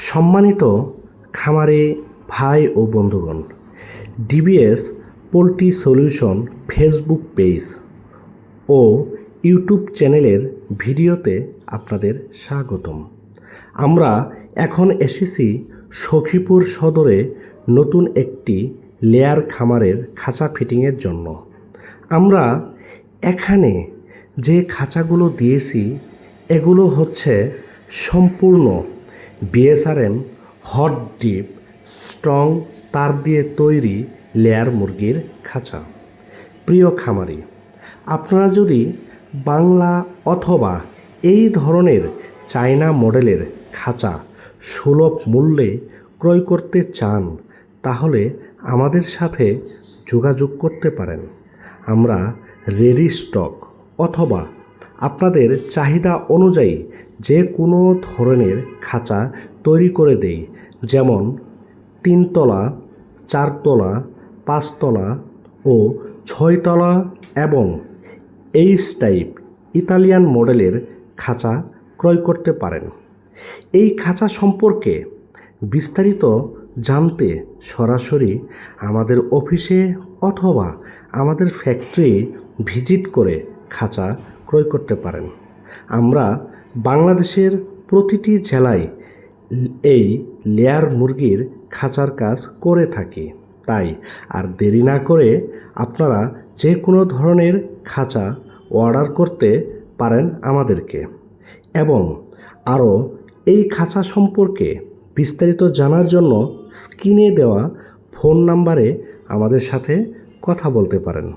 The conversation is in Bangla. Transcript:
সম্মানিত খামারে ভাই ও বন্ধুগণ DBS poultry solution Facebook page ও ইউটিউব চ্যানেলের ভিডিওতে আপনাদের স্বাগতম। আমরা এখন এসেছি সখীপুর সদরে নতুন একটি লেয়ার খামারের খাঁচা ফিটিংয়ের জন্য। আমরা এখানে যে খাঁচাগুলো দিয়েছি, এগুলো হচ্ছে সম্পূর্ণ বিএসআরএম হট ডিপ স্ট্রং তার দিয়ে তৈরি লেয়ার মুরগির খাঁচা। প্রিয় খামারি, আপনারা যদি বাংলা অথবা এই ধরনের চায়না মডেলের খাঁচা সুলভ মূল্যে ক্রয় করতে চান, তাহলে আমাদের সাথে যোগাযোগ করতে পারেন। আমরা রেডি স্টক অথবা আপনাদের চাহিদা অনুযায়ী যে কোনো ধরনের খাঁচা তৈরি করে দেই, যেমন তিনতলা, চারতলা, পাঁচতলা ও ছয়তলা এবং এইচ টাইপ ইতালিয়ান মডেলের খাঁচা ক্রয় করতে পারেন। এই খাঁচা সম্পর্কে বিস্তারিত জানতে সরাসরি আমাদের অফিসে অথবা আমাদের ফ্যাক্টরি ভিজিট করে খাঁচা ক্রয় করতে পারেন। আমরা বাংলাদেশের প্রতিটি জেলায় এই লেয়ার মুরগির খাঁচার কাজ করে থাকি। তাই আর দেরি না করে আপনারা যে কোনো ধরনের খাঁচা অর্ডার করতে পারেন আমাদেরকে। এবং আরও এই খাঁচা সম্পর্কে বিস্তারিত জানার জন্য স্ক্রিনে দেওয়া ফোন নাম্বারে আমাদের সাথে কথা বলতে পারেন।